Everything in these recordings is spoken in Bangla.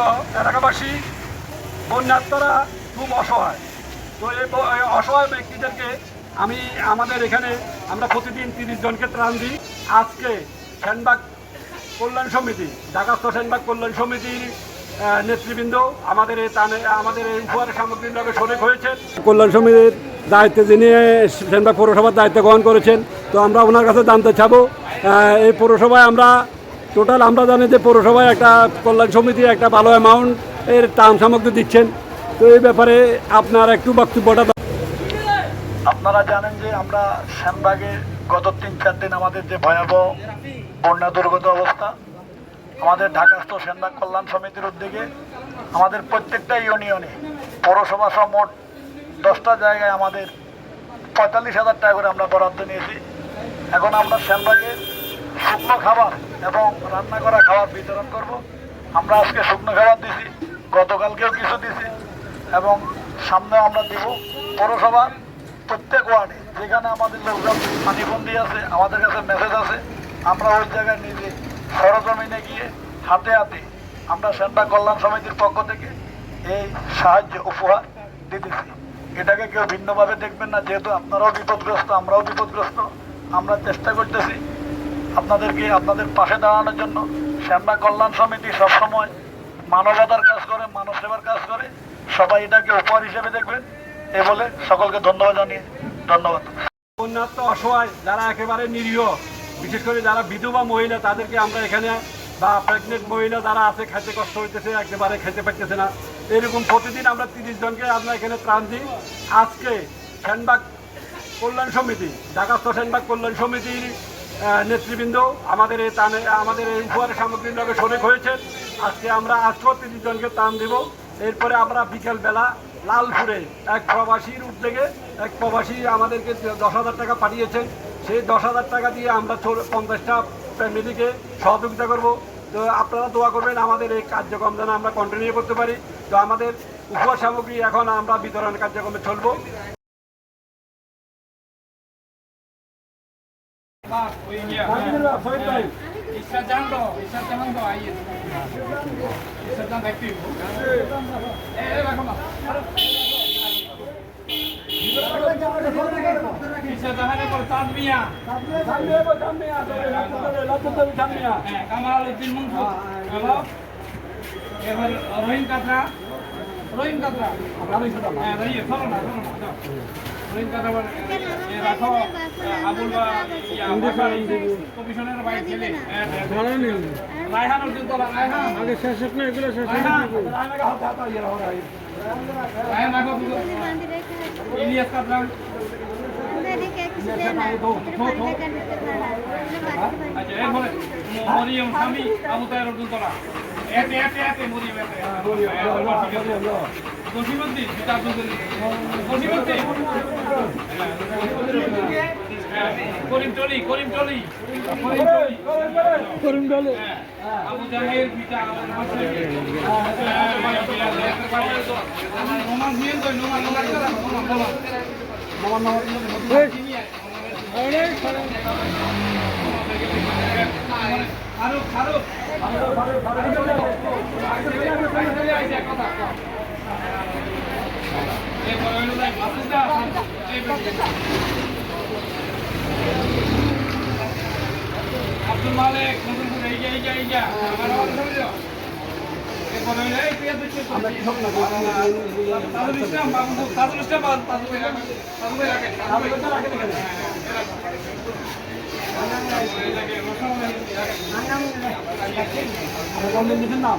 নিরীহ এলাকাবাসী, বন্যাত্মরা খুব অসহায়। তো এই অসহায় ব্যক্তিদেরকে আমি আমাদের এখানে আমরা প্রতিদিন তিরিশ জনকে ত্রাণ দিই। আজকে সেনবাগ কল্যাণ সমিতি ঢাকাস্থ সেনবাগ কল্যাণ সমিতির নেতৃবৃন্দ আমাদের এই তানে, আমাদের এই উপহার সামগ্রীর লগে হয়েছে কল্যাণ সমিতির দায়িত্বে যিনি সেনবাগ পৌরসভার দায়িত্ব গ্রহণ করেছেন, তো আমরা ওনার কাছে জানতে চাবো এই পৌরসভায় আমরা টোটাল আমরা জানি যে পৌরসভায় একটা কল্যাণ সমিতি একটা ভালো অ্যামাউন্ট এর ত্রাণ সামগ্রী দিচ্ছেন তো এই ব্যাপারে আপনার একটু বক্তব্যটা। আপনারা জানেন যে আমরা শ্যামবাগে গত তিন চার দিন আমাদের যে ভয়াবহ বন্যা দুর্গত অবস্থা, আমাদের ঢাকাস্থ শ্যামবাগ কল্যাণ সমিতির উদ্যোগে আমাদের প্রত্যেকটা ইউনিয়নে পৌরসভা সহ মোট দশটা জায়গায় আমাদের পঁয়তাল্লিশ হাজার টাকা করে আমরা বরাদ্দ নিয়েছি এখন আমরা শ্যামবাগে শুকনো খাবার এবং রান্না করা খাবার বিতরণ করব। আমরা আজকে শুকনো খাবার দিছি, গতকালকেও কিছু দিছি এবং সামনেও আমরা দেব পৌরসভা প্রত্যেক ওয়ার্ডে। যেখানে আমাদের লোকজন পানিবন্দি আছে, আমাদের কাছে মেসেজ আছে, আমরা ওই জায়গায় নিজে সরজমিনে গিয়ে হাতে হাতে আমরা সেন্টার কল্যাণ সমিতির পক্ষ থেকে এই সাহায্য, উপহার দিতেছি। এটাকে কেউ ভিন্নভাবে দেখবেন না, যেহেতু আপনারাও বিপদগ্রস্ত, আমরাও বিপদগ্রস্ত। আমরা চেষ্টা করতেছি আপনাদেরকে আপনাদের পাশে দাঁড়ানোর জন্য শ্যামা কল্যাণ সমিতি সবসময় মানবতার কাজ করে, মানব সেবার কাজ করে। সবাই এটাকে উপহার হিসেবে দেখবেন। এ বলে সকলকে ধন্যবাদ জানিয়ে ধন্যবাদ। বন্যাত্ম অসহায়, যারা একেবারে নিরীহ, বিশেষ করে যারা বিধবা মহিলা, তাদেরকে আমরা এখানে বা প্রেগনেন্ট মহিলা যারা আছে, খেতে কষ্ট হইতেছে, একেবারে খেতে পারতেছে না। এরকম প্রতিদিন আমরা তিরিশ জনকে আমরা এখানে ত্রাণ দিই। আজকে সেনবাগ কল্যাণ সমিতি ঢাকাস্থ সেনবাগ কল্যাণ সমিতির নেতৃবৃন্দ, আমাদের এই তানে, আমাদের এই উপহার সামগ্রীর লগে শরিক হয়েছে আজকে আমরা আজকেও তিরিশ জনকে ত্রাণ দিব। এরপরে আমরা বিকেলবেলা লালপুরে এক প্রবাসীর উদ্যোগে এক প্রবাসী আমাদেরকে দশ হাজার টাকা পাঠিয়েছেন। সেই দশ হাজার টাকা দিয়ে আমরা পঞ্চাশটা ফ্যামিলিকে সহযোগিতা করব। তো আপনারা দোয়া করবেন, আমাদের এই কার্যক্রম যেন আমরা কন্টিনিউ করতে পারি। তো আমাদের উপহার সামগ্রী এখন আমরা বিতরণ কার্যক্রমে চলবো। Munfu. Halo. এবার রহিম কাতরা রহিম কাতরা হ্যাঁ রহিম চলো না চলো না আগে শেষ হোক না এগুলো শেষ। ইলিয়াস আচ্ছা মরিয়ম স্বামী আবু তাহের উদ্দিন তোলা এতে এতে এতে মরিয়ম এতে করিম টলি করিম টলি করিম ডলে আবু জাহের পিতা আবু নোমান নিয়ে তো নোমান নোমান নোমান নোমান ফারুক ফারুক কথা এরপরে আব্দুল মালিক নতুনপুর এই যে এই যে এই যে আমার আওয়াজ রাখেন নাম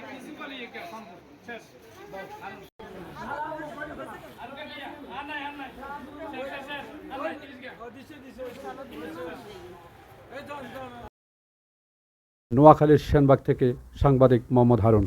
হ্যাঁ নোয়াখালীর সেনবাগ থেকে সাংবাদিক মোহাম্মদ হারুন